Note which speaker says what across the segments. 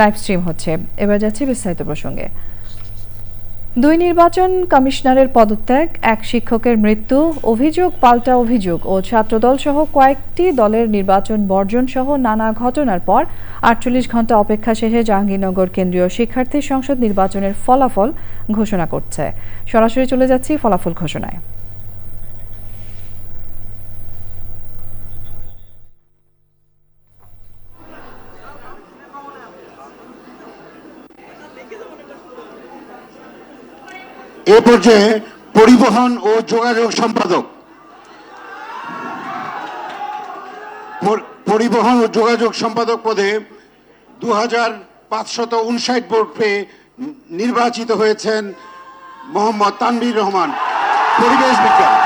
Speaker 1: Live stream হচ্ছে। এবার যাচ্ছি বিস্তারিত প্রসঙ্গে। দুই নির্বাচন কমিশনারের পদত্যাগ, এক শিক্ষকের মৃত্যু, অভিযোগ পাল্টা অভিযোগ ও ছাত্রদল সহ কয়েকটি দলের নির্বাচন বর্জন সহ নানা ঘটনার পর আটচল্লিশ ঘণ্টা অপেক্ষা শেষে জাহাঙ্গীরনগর কেন্দ্রীয় শিক্ষার্থী সংসদ নির্বাচনের ফলাফল ঘোষণা করছে। সরাসরি চলে যাচ্ছি ফলাফল ঘোষণায়।
Speaker 2: এ পর্যায়ে পরিবহন ও যোগাযোগ সম্পাদক। পর- পরিবহন ও যোগাযোগ সম্পাদক পদে দু হাজার পাঁচশত উনষাট ভোট পেয়ে নির্বাচিত হয়েছেন মোহাম্মদ তানবির রহমান, পরিবেশ বিজ্ঞান।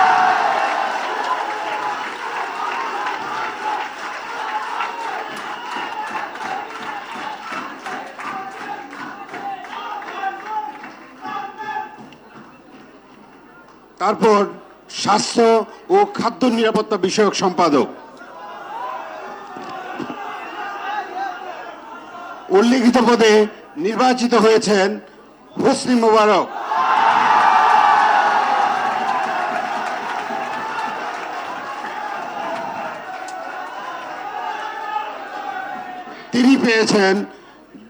Speaker 2: তারপর স্বাস্থ্য ও খাদ্য নিরাপত্তা বিষয়ক সম্পাদক। উল্লিখিত পদে নির্বাচিত হয়েছেন হোসনি মোবারক। তিনি পেয়েছেন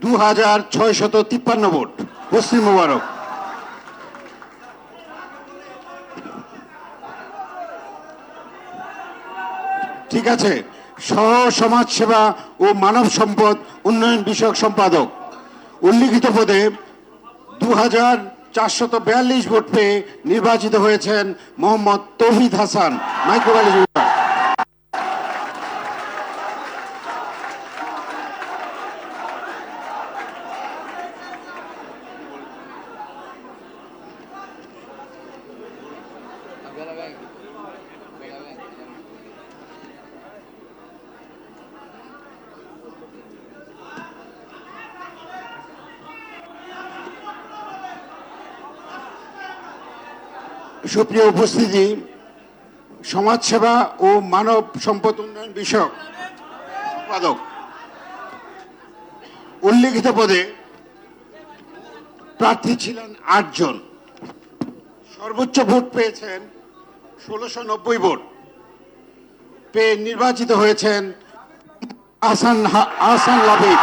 Speaker 2: দু হাজার ছয়শত তিপ্পান্ন ভোট, হোসনি মোবারক। ঠিক আছে। সহ সমাজ সেবা ও মানব সম্পদ উন্নয়ন বিষয়ক সম্পাদক। উল্লিখিত পদে দু হাজার চারশত বিয়াল্লিশ ভোট পেয়ে নির্বাচিত হয়েছেন মোহাম্মদ তৌহিদ হাসান। মাইক্রোবায়োলজি বিভাগ সুপ্রিয় উপস্থিতি, সমাজসেবা ও মানব সম্পদ উন্নয়ন বিষয়ক সম্পাদক, উল্লিখিত পদে প্রার্থী ছিলেন আটজন। সর্বোচ্চ ভোট পেয়েছেন ষোলোশো নব্বই ভোট। পেয়ে নির্বাচিত হয়েছেন আসান আসান লাবিব।